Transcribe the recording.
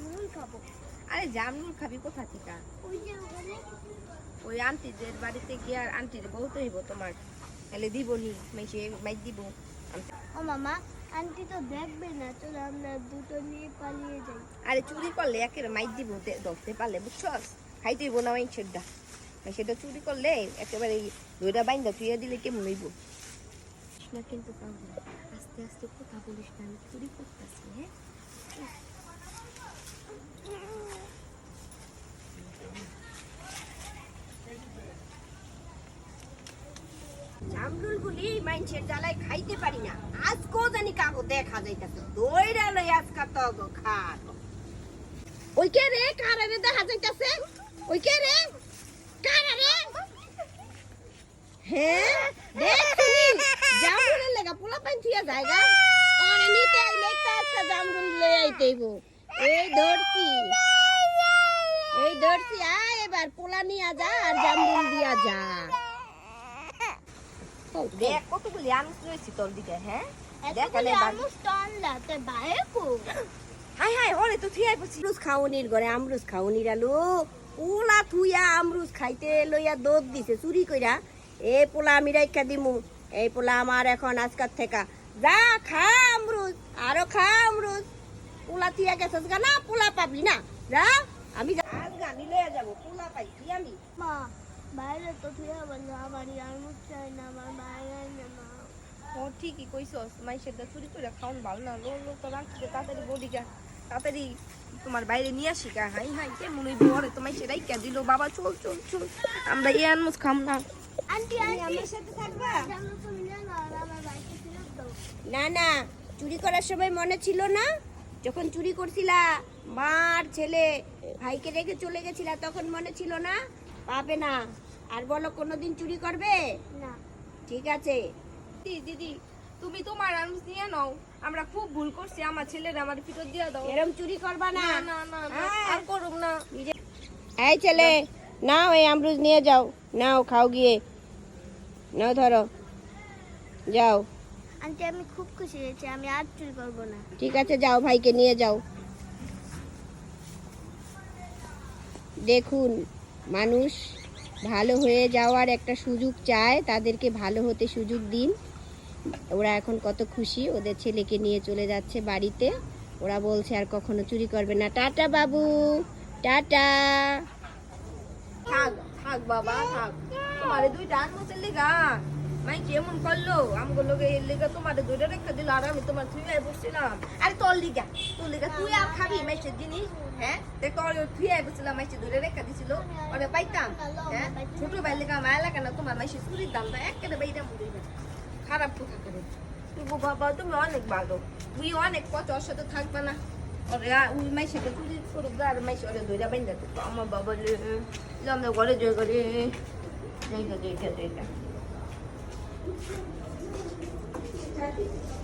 জামরুল খাব। আরে জামরুল খাবি কোথা থেকে? ওই আন্টিদের বাড়িতে গিয়ে আর আন্টির বহুত হইব তোমার। তাহলে দিব নি মাইসে মাইক দিব। ও মামা আন্টি তো দেখবে না চলো আমরা দুটো নিয়ে পালিয়ে যাই। আরে চুরি করলে একের মাইক দিব ধরতে পারলে বুঝছস? খাইতে হইব না মাইক সেটা সেটা চুরি করলে একেবারে দইটা বাইন্দা তুইয়া দিলে কেমন হইব? না কিন্তু পাবো। আস্তে আস্তে কথা বলিস না আমি চুরি করতেছি হ্যাঁ? জামরুল গুলি মাইনছের জ্বালায় খাইতে পারি না। আজকেও জানি কাগো দেখা যাইতাছে। দইরা লই আজকা তো খাট ওই কে রে? কারা রে দেখা যাইতাছে? ওই কে রে? কারা রে? হ্যাঁ দেখছিনি জামরুলের লেগা পোলা পাইন থিয়া জায়গা। আরে নিতে আইলে একটা আজকা জামরুল লই আইতেইব এই ধরছি। এই ধরছি। আয় এবার পোলা নিয়া যা আর জামরুল দিয়া যা। দেখ কতগুলি আনুষ রয়েছে তোর দিকে হ্যাঁ? বাইরে কো? হাই হাই ওরে তো থিয়াই খাওনির ঘরে খাওনির আলু। থুইয়া খাইতে লইয়া দোদ দিছে চুরি কইরা। এ পোলা আমি রাইখা দিমু এই পোলা আমার এখন আজকার থেকে। যা খা আমরুজ আরও খা আমরুজ। পোলা থিয়া গেছস গা না পোলা পাবি না যা- বাইরে তো তুই বলল আমার আমুস চাই না আমার বাইরে না। মা ও ঠিকই কইছস মাইসের দা চুরি করে খাওন ভালো না। লো লো তো রাখতে তাড়াতাড়ি বডি গা তাড়াতাড়ি তোমার বাইরে নিয়ে আসি গা। হাই হাই কে মনে ওরে তোমায় সেটাই কে দিল। বাবা চল চল চল। আমরা এই আনমুস খাম না। Aunty aunty. আমার সাথে থাকবা? না না আর না না চুরি করার সময় মনে ছিল না? যখন চুরি করছিলা মার ছেলে ভাইকে রেখে চলে গেছিলা তখন মনে ছিল না? পাবে না। আর বলো কোনোদিন চুরি করবে? না। ঠিক আছে। দিদি তুমি তোমার আনুষ নিয়ে নাও। আমরা খুব ভুল করছি আমার ছেলের আমার ফিরত দিয়ে দাও। এরকম চুরি করবা না। না না না হ্যাঁ। আর করুক না। এই ছেলে নাও এই আমরুজ নিয়ে যাও। নাও খাও গিয়ে। নাও ধরো। যাও। আন্টি আমি খুব খুশি হয়েছি আমি আর চুরি করব না। ঠিক আছে যাও ভাইকে নিয়ে যাও। দেখুন মানুষ ভালো হয়ে যাওয়ার একটা সুযোগ চায়, তাদেরকে ভালো হতে সুযোগ দিন। ওরা এখন কত খুশি, ওদের ছেলেকে নিয়ে চলে যাচ্ছে বাড়িতে। ওরা বলছে, আর কখনো চুরি করবে না। টাটা বাবু, টাটা। থাক থাক বাবা, থাক। তোমারে ডান মতো লেগা মাই কেমন করল? আমগো লোকে এর লেগা তোমারে দুইটা রেখে দিল, আর আমি তোমার আই বসছিলাম। আরে তোর লিগা তোর লিগা তুই আর খাবি মাইসের জিনিস হ্যাঁ? দেখ তোর আই বসছিলাম মাইসে দুইটা রেখে দিছিল, ওরে পাইতাম হ্যাঁ? ছোট ভাই লেগা মায়া লাগা না, তোমার মাইসে চুরির দামটা একেবারে বাইরা মুড়ি খারাপ কথা বাবা, তুমি অনেক ভালো। তুই অনেক কত ওর সাথে থাকবে না। ওরে ওই মাইসে চুরি করুক, আর মাইসে ওরে ধরে বাইন্দা তো আমার বাবা লে আমরা ঘরে জয় করে। জয়টা Thank you.